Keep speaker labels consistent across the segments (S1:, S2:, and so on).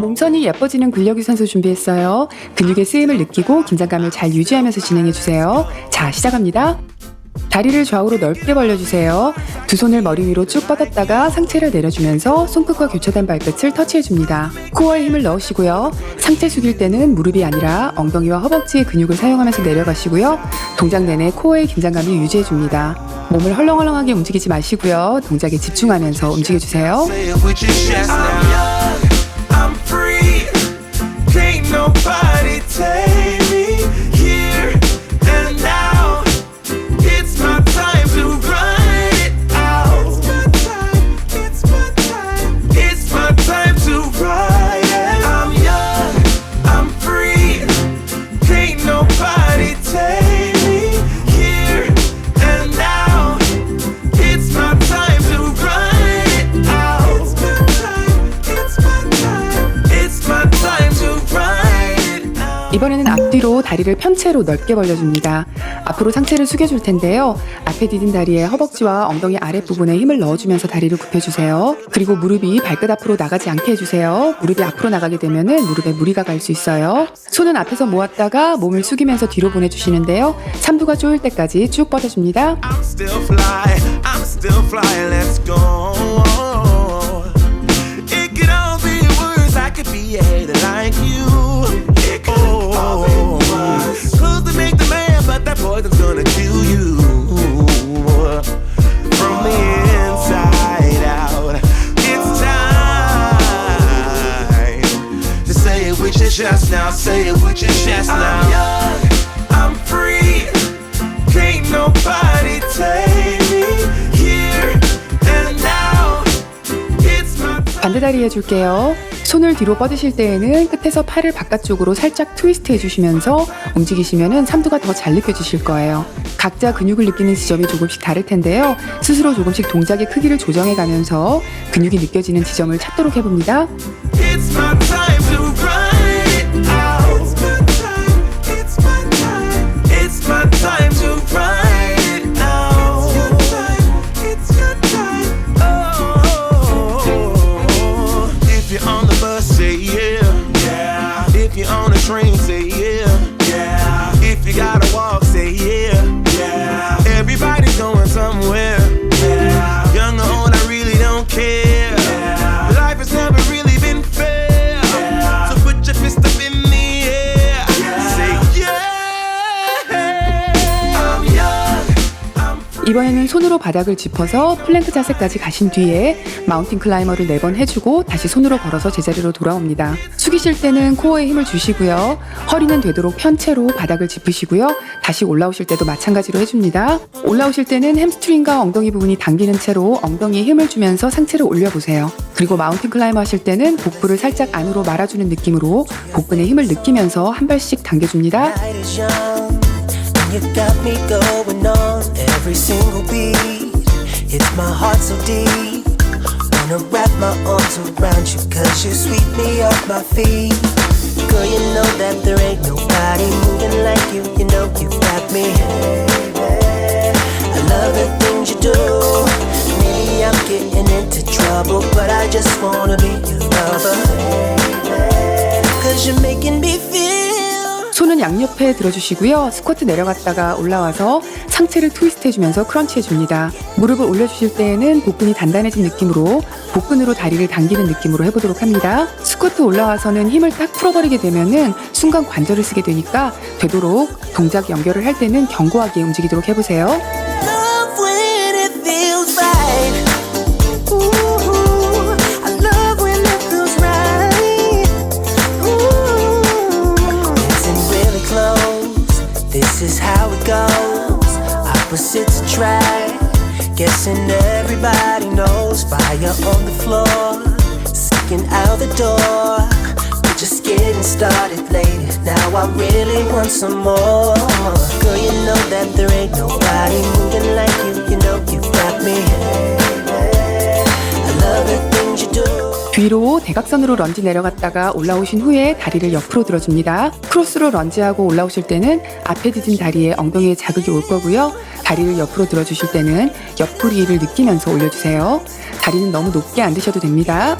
S1: 몸선이 예뻐지는 근력 유산소 준비했어요. 근육의 쓰임을 느끼고 긴장감을 잘 유지하면서 진행해 주세요. 자, 시작합니다. 다리를 좌우로 넓게 벌려주세요. 두 손을 머리 위로 쭉 뻗었다가 상체를 내려주면서 손끝과 교차된 발끝을 터치해줍니다. 코어에 힘을 넣으시고요. 상체 숙일 때는 무릎이 아니라 엉덩이와 허벅지의 근육을 사용하면서 내려가시고요. 동작 내내 코어의 긴장감을 유지해줍니다. 몸을 헐렁헐렁하게 움직이지 마시고요. 동작에 집중하면서 움직여주세요. 다리를 편채로 넓게 벌려줍니다. 앞으로 상체를 숙여줄 텐데요. 앞에 디딘 다리에 허벅지와 엉덩이 아랫부분에 힘을 넣어주면서 다리를 굽혀주세요. 그리고 무릎이 발끝 앞으로 나가지 않게 해주세요. 무릎이 앞으로 나가게 되면은 무릎에 무리가 갈 수 있어요. 손은 앞에서 모았다가 몸을 숙이면서 뒤로 보내주시는데요. 삼두가 조일 때까지 쭉 뻗어줍니다.
S2: Chest now. Say it with your chest now. I'm young. I'm free. Can't nobody take me here and now. It's my
S1: 반대 다리 해줄게요. 손을 뒤로 뻗으실 때에는 끝에서 팔을 바깥쪽으로 살짝 트위스트 해주시면서 움직이시면은 삼두가 더 잘 느껴지실 거예요. 각자 근육을 느끼는 지점이 조금씩 다를 텐데요. 스스로 조금씩 동작의 크기를 조정해 가면서 근육이 느껴지는 지점을 찾도록 해봅니다.
S2: It's my time to time. It's my time
S1: 이번에는 손으로 바닥을 짚어서 플랭크 자세까지 가신 뒤에 마운틴 클라이머를 네번 해주고 다시 손으로 걸어서 제자리로 돌아옵니다. 숙이실 때는 코어에 힘을 주시고요. 허리는 되도록 편채로 바닥을 짚으시고요. 다시 올라오실 때도 마찬가지로 해줍니다. 올라오실 때는 햄스트링과 엉덩이 부분이 당기는 채로 엉덩이에 힘을 주면서 상체를 올려보세요. 그리고 마운틴 클라이머 하실 때는 복부를 살짝 안으로 말아주는 느낌으로 복근에 힘을 느끼면서 한 발씩 당겨줍니다.
S3: You got me going on every single beat. It's my heart so deep. Wanna wrap my arms around you cause you sweep me off my feet. Girl you know that there ain't nobody moving like you. You know you got me. I love the things you do. Maybe I'm getting into trouble but I just wanna be your lover. Cause you're making me feel
S1: 손은 양옆에 들어주시고요. 스쿼트 내려갔다가 올라와서 상체를 트위스트 해주면서 크런치 해줍니다. 무릎을 올려주실 때에는 복근이 단단해진 느낌으로 복근으로 다리를 당기는 느낌으로 해보도록 합니다. 스쿼트 올라와서는 힘을 딱 풀어버리게 되면은 순간 관절을 쓰게 되니까 되도록 동작 연결을 할 때는 견고하게 움직이도록 해보세요.
S3: Guessing everybody knows. Fire on the floor, sticking out the door. We're just getting started, lady. Now I really want some more. Girl, you know that there ain't nobody moving like you. You know you got me. I love the things you do.
S1: 뒤로 대각선으로 런지 내려갔다가 올라오신 후에 다리를 옆으로 들어줍니다. 크로스로 런지하고 올라오실 때는 앞에 디딘 다리에 엉덩이에 자극이 올 거고요. 다리를 옆으로 들어주실 때는 옆구리를 느끼면서 올려주세요. 다리는 너무 높게 안 드셔도 됩니다.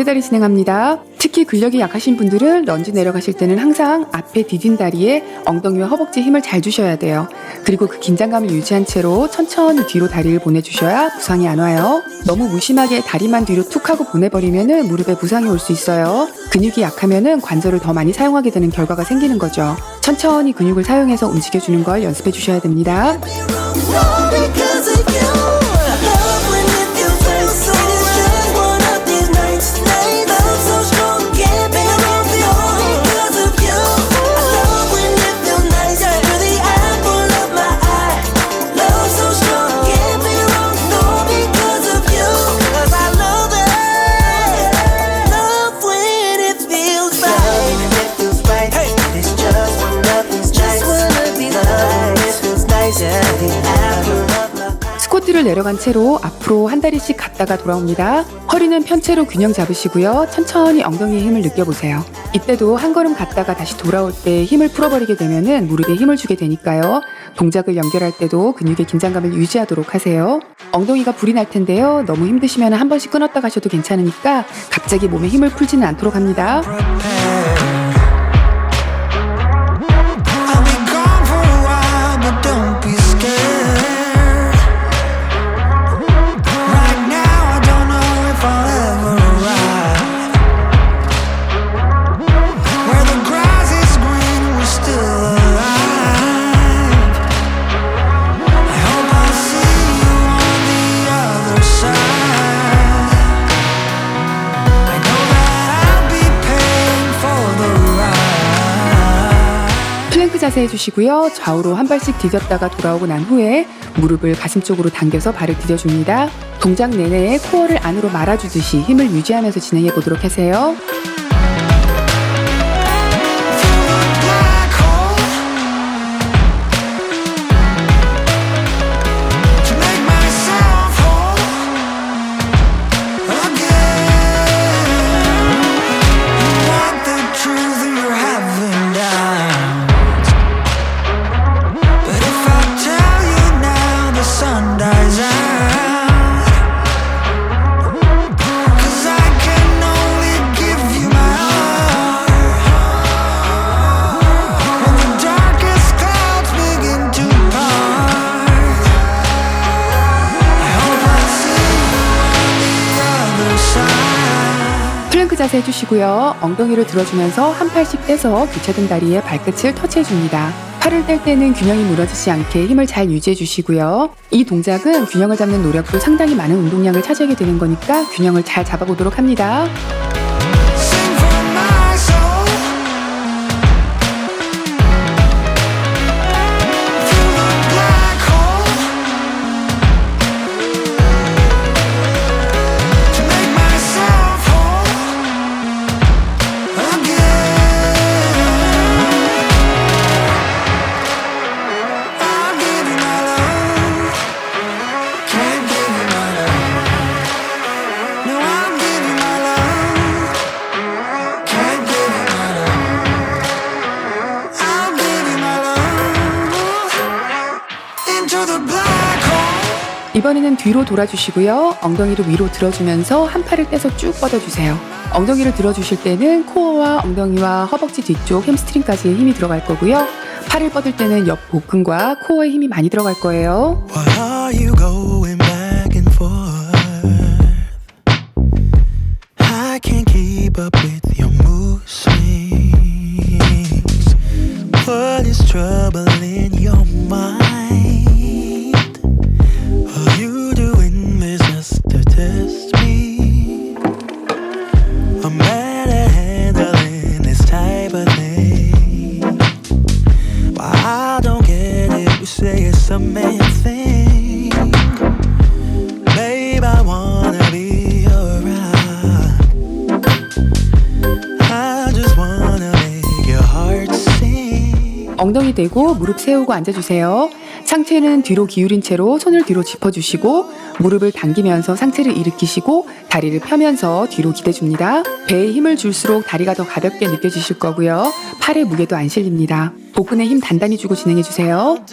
S1: 반대다리 진행합니다. 특히 근력이 약하신 분들은 런지 내려가실 때는 항상 앞에 디딘 다리에 엉덩이와 허벅지에 힘을 잘 주셔야 돼요. 그리고 그 긴장감을 유지한 채로 천천히 뒤로 다리를 보내주셔야 부상이 안 와요. 너무 무심하게 다리만 뒤로 툭 하고 보내버리면 무릎에 부상이 올 수 있어요. 근육이 약하면 관절을 더 많이 사용하게 되는 결과가 생기는 거죠. 천천히 근육을 사용해서 움직여주는 걸 연습해 주셔야 됩니다. 내려간 채로 앞으로 한 다리씩 갔다가 돌아옵니다. 허리는 편 채로 균형 잡으시고요. 천천히 엉덩이에 힘을 느껴보세요. 이때도 한 걸음 갔다가 다시 돌아올 때 힘을 풀어버리게 되면은 무릎에 힘을 주게 되니까요. 동작을 연결할 때도 근육의 긴장감을 유지하도록 하세요. 엉덩이가 불이 날 텐데요. 너무 힘드시면 한 번씩 끊었다 가셔도 괜찮으니까 갑자기 몸에 힘을 풀지는 않도록 합니다. 자세 해주시고요. 좌우로 한 발씩 디뎠다가 돌아오고 난 후에 무릎을 가슴 쪽으로 당겨서 발을 디뎌줍니다. 동작 내내 코어를 안으로 말아주듯이 힘을 유지하면서 진행해 보도록 하세요. 해주시고요. 엉덩이를 들어주면서 한 팔씩 떼서 교차된 다리에 발끝을 터치해줍니다. 팔을 뗄 때는 균형이 무너지지 않게 힘을 잘 유지해 주시고요. 이 동작은 균형을 잡는 노력도 상당히 많은 운동량을 차지하게 되는 거니까 균형을 잘 잡아보도록 합니다. 이번에는 뒤로 돌아주시고요. 엉덩이를 위로 들어주면서 한 팔을 떼서 쭉 뻗어주세요. 엉덩이를 들어주실 때는 코어와 엉덩이와 허벅지 뒤쪽 햄스트링까지의 힘이 들어갈 거고요. 팔을 뻗을 때는 옆 복근과 코어에 힘이 많이 들어갈 거예요.
S4: Why are
S1: 대고 무릎 세우고 앉아주세요. 상체는 뒤로 기울인 채로 손을 뒤로 짚어주시고 무릎을 당기면서 상체를 일으키시고 다리를 펴면서 뒤로 기대줍니다. 배에 힘을 줄수록 다리가 더 가볍게 느껴지실 거고요. 팔의 무게도 안 실립니다. 복근에 힘 단단히 주고 진행해주세요.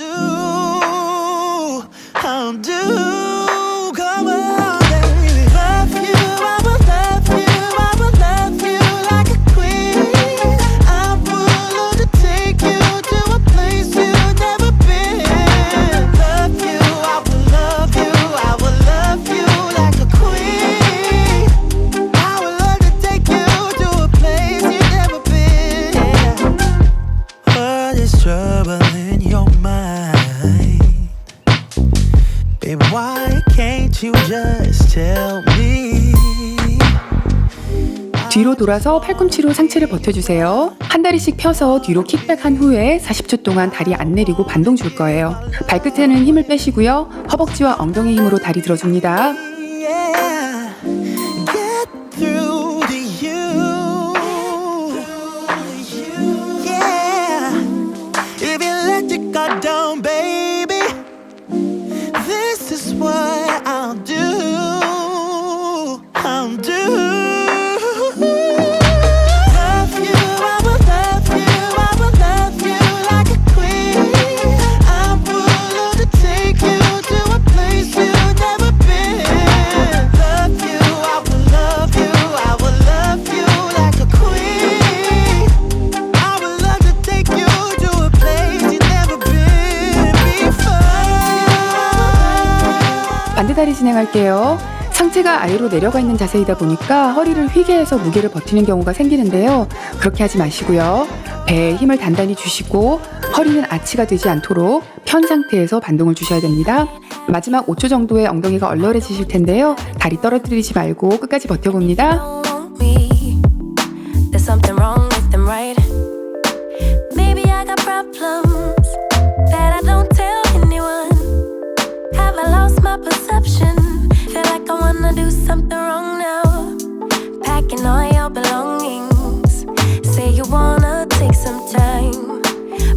S1: 돌아서 팔꿈치로 상체를 버텨주세요. 한 다리씩 펴서 뒤로 킥백한 후에 40초 동안 다리 안 내리고 반동 줄 거예요. 발끝에는 힘을 빼시고요. 허벅지와 엉덩이 힘으로 다리 들어줍니다. 상체가 아래로 내려가 있는 자세이다 보니까 허리를 휘게 해서 무게를 버티는 경우가 생기는데요. 그렇게 하지 마시고요. 배에 힘을 단단히 주시고 허리는 아치가 되지 않도록 편 상태에서 반동을 주셔야 됩니다. 마지막 5초 정도의 엉덩이가 얼얼해지실 텐데요. 다리 떨어뜨리지 말고 끝까지 버텨봅니다.
S5: Wanna do something wrong now. Packing all your belongings. Say you wanna take some time.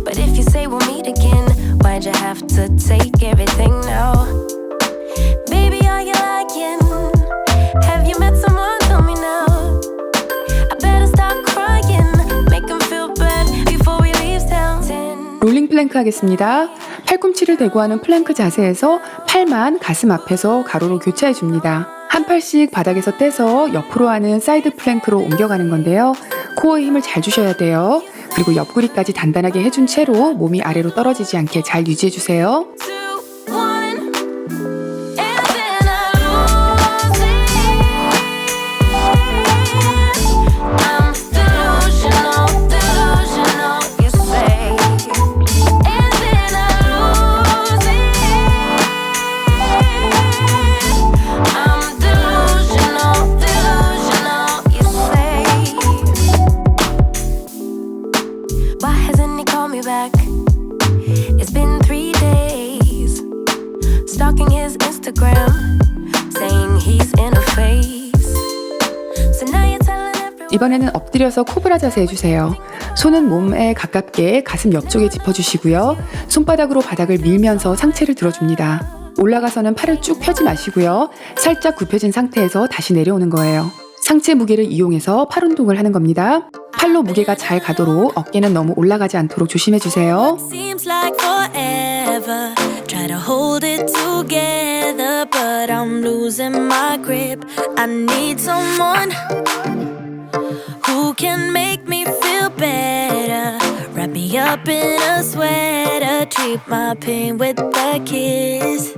S5: But if you say we'll meet again, why'd you have to take everything now? Baby, are you lying? Have you met someone? Tell me now. I better stop crying. Make him feel bad before we leave town.
S1: 롤링 플랭크 하겠습니다. 팔꿈치를 대고 하는 플랭크 자세에서 팔만 가슴 앞에서 가로로 교차해 줍니다. 한 팔씩 바닥에서 떼서 옆으로 하는 사이드 플랭크로 옮겨가는 건데요. 코어에 힘을 잘 주셔야 돼요. 그리고 옆구리까지 단단하게 해준 채로 몸이 아래로 떨어지지 않게 잘 유지해 주세요. 이번에는 엎드려서 코브라 자세 해주세요. 손은 몸에 가깝게 가슴 옆쪽에 짚어주시고요. 손바닥으로 바닥을 밀면서 상체를 들어줍니다. 올라가서는 팔을 쭉 펴지 마시고요. 살짝 굽혀진 상태에서 다시 내려오는 거예요. 상체 무게를 이용해서 팔 운동을 하는 겁니다. 팔로 무게가 잘 가도록 어깨는 너무 올라가지 않도록 조심해 주세요.
S5: can make me feel better. Wrap me up in a sweater, treat my pain with a kiss.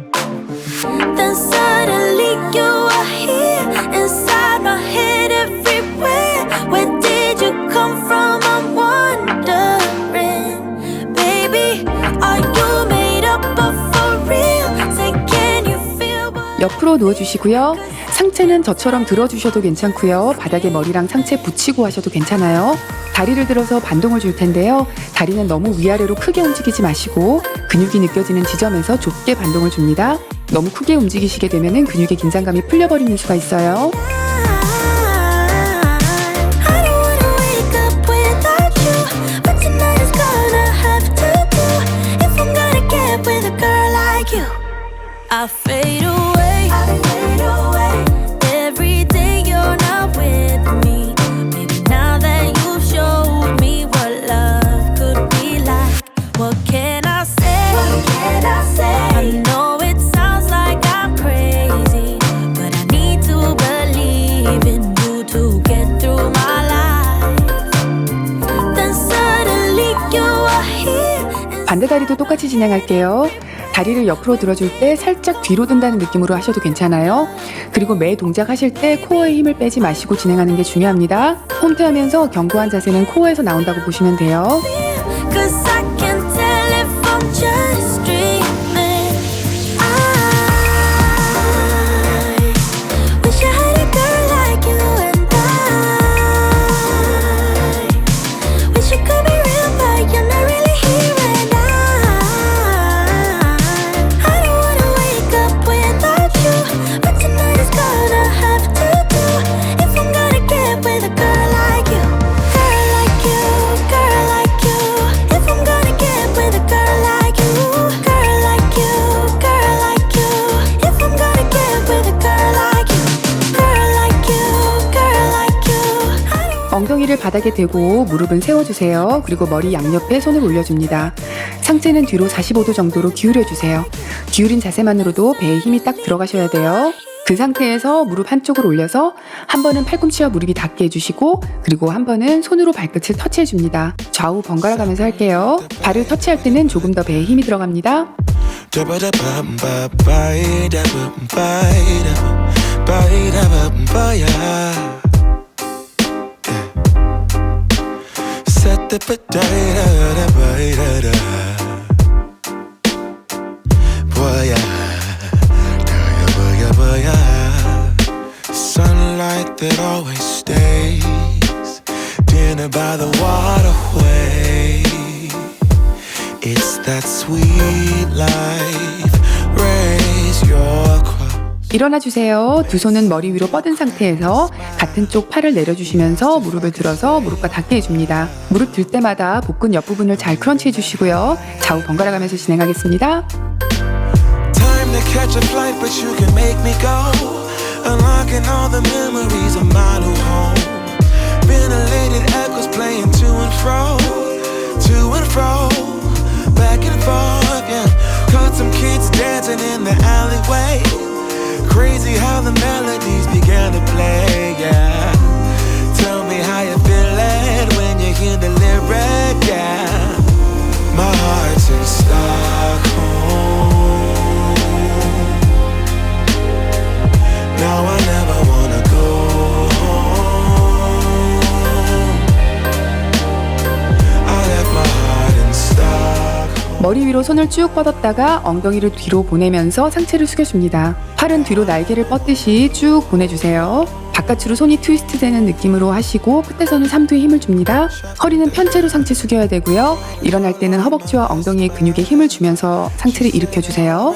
S5: Then suddenly you are here inside my head everywhere. Where did you come from? I'm wondering, baby. Are you made up of for real? Say, can you feel what
S1: 옆으로 누워주시고요. 상체는 저처럼 들어주셔도 괜찮고요. 바닥에 머리랑 상체 붙이고 하셔도 괜찮아요. 다리를 들어서 반동을 줄 텐데요. 다리는 너무 위아래로 크게 움직이지 마시고 근육이 느껴지는 지점에서 좁게 반동을 줍니다. 너무 크게 움직이시게 되면 근육의 긴장감이 풀려버리는 수가 있어요. 반대 다리도 똑같이 진행할게요. 다리를 옆으로 들어줄 때 살짝 뒤로 든다는 느낌으로 하셔도 괜찮아요. 그리고 매 동작 하실 때 코어에 힘을 빼지 마시고 진행하는 게 중요합니다. 홈트 하면서 견고한 자세는 코어에서 나온다고 보시면 돼요. 바닥에 대고 무릎은 세워주세요. 그리고 머리 양옆에 손을 올려줍니다. 상체는 뒤로 45도 정도로 기울여주세요. 기울인 자세만으로도 배에 힘이 딱 들어가셔야 돼요. 그 상태에서 무릎 한쪽을 올려서 한 번은 팔꿈치와 무릎이 닿게 해주시고 그리고 한 번은 손으로 발끝을 터치해줍니다. 좌우 번갈아 가면서 할게요. 발을 터치할 때는 조금 더 배에 힘이 들어갑니다.
S2: The potato,
S1: 일어나 주세요. 두 손은 머리 위로 뻗은 상태에서 같은 쪽 팔을 내려주시면서 무릎을 들어서 무릎과 닿게 해줍니다. 무릎 들 때마다 복근 옆부분을 잘 크런치 해주시고요. 좌우 번갈아 가면서 진행하겠습니다.
S2: Crazy how the melodies began to play, yeah.
S1: 머리 위로 손을 쭉 뻗었다가 엉덩이를 뒤로 보내면서 상체를 숙여줍니다. 팔은 뒤로 날개를 뻗듯이 쭉 보내주세요. 바깥으로 손이 트위스트 되는 느낌으로 하시고 끝에서는 삼두에 힘을 줍니다. 허리는 편체로 상체 숙여야 되고요. 일어날 때는 허벅지와 엉덩이의 근육에 힘을 주면서 상체를 일으켜주세요.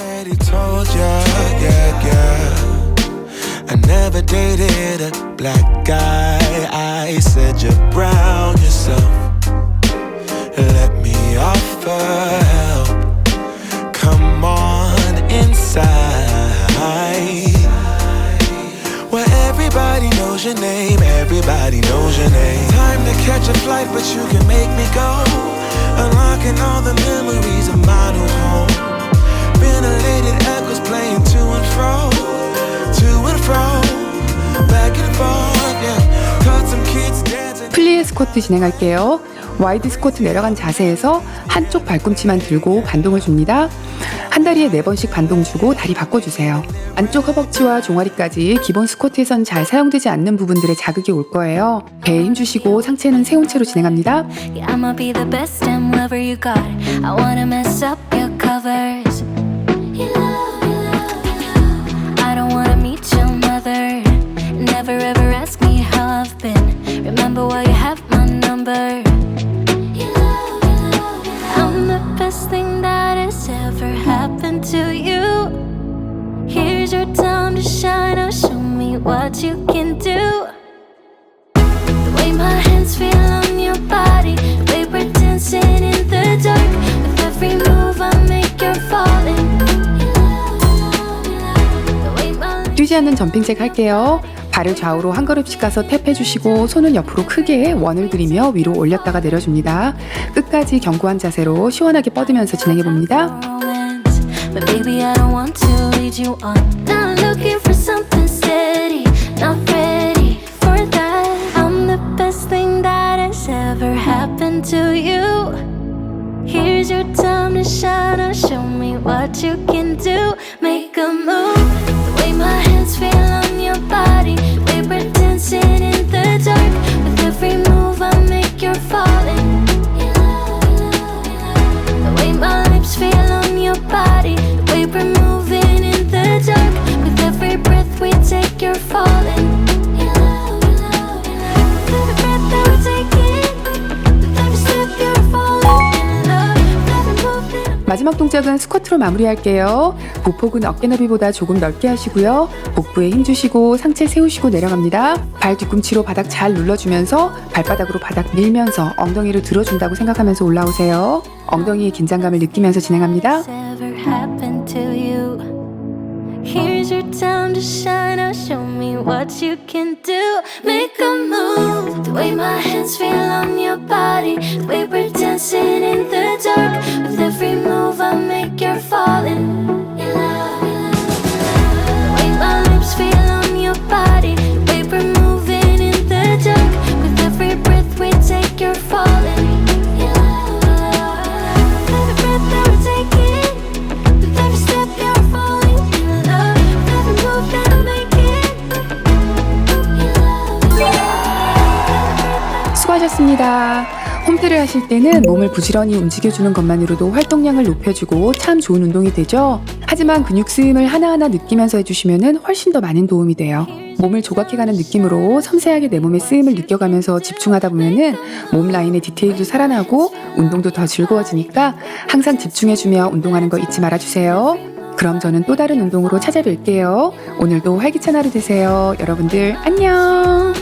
S2: told ya, inside. Where everybody knows your name, everybody knows your name. Time to catch a flight, but you can make me go. Unlocking all the memories of my new home. Ventilated echoes playing to and fro, to and fro, back and forth, yeah. Caught some kids dancing.
S1: 플리에 스쿼트 진행할게요. 와이드 스쿼트 내려간 자세에서 한쪽 발꿈치만 들고 반동을 줍니다. 한 다리에 네 번씩 반동 주고 다리 바꿔주세요. 안쪽 허벅지와 종아리까지 기본 스쿼트에선 잘 사용되지 않는 부분들에 자극이 올 거예요. 배에 힘 주시고 상체는 세운 채로 진행합니다.
S5: Yeah, I'ma be best thing that has ever happened to you. Here's your time to shine. Now show me what you can do. The way my hands feel on your body, the way we're dancing in the dark. With every move I make, you're falling. The way my lips
S1: 뛰지 않는 점핑잭 할게요. 발을 좌우로 한 걸음씩 가서 탭 해 주시고 손은 옆으로 크게 원을 그리며 위로 올렸다가 내려줍니다. 끝까지 견고한 자세로 시원하게 뻗으면서 진행해 봅니다. 마지막 동작은 스쿼트로 마무리할게요. 보폭은 어깨 너비보다 조금 넓게 하시고요. 복부에 힘 주시고 상체 세우시고 내려갑니다. 발 뒤꿈치로 바닥 잘 눌러주면서 발바닥으로 바닥 밀면서 엉덩이를 들어준다고 생각하면서 올라오세요. 엉덩이의 긴장감을 느끼면서 진행합니다.
S5: Time to shine. Now show me what you can do. Make a move. The way my hands feel on your body. The way we're dancing in the dark. With every move I make, you're falling. Your love. The way
S1: 수고하셨습니다. 홈트를 하실 때는 몸을 부지런히 움직여주는 것만으로도 활동량을 높여주고 참 좋은 운동이 되죠. 하지만 근육 쓰임을 하나하나 느끼면서 해주시면 훨씬 더 많은 도움이 돼요. 몸을 조각해가는 느낌으로 섬세하게 내 몸의 쓰임을 느껴가면서 집중하다 보면은 몸 라인의 디테일도 살아나고 운동도 더 즐거워지니까 항상 집중해주며 운동하는 거 잊지 말아주세요. 그럼 저는 또 다른 운동으로 찾아뵐게요. 오늘도 활기찬 하루 되세요. 여러분들 안녕!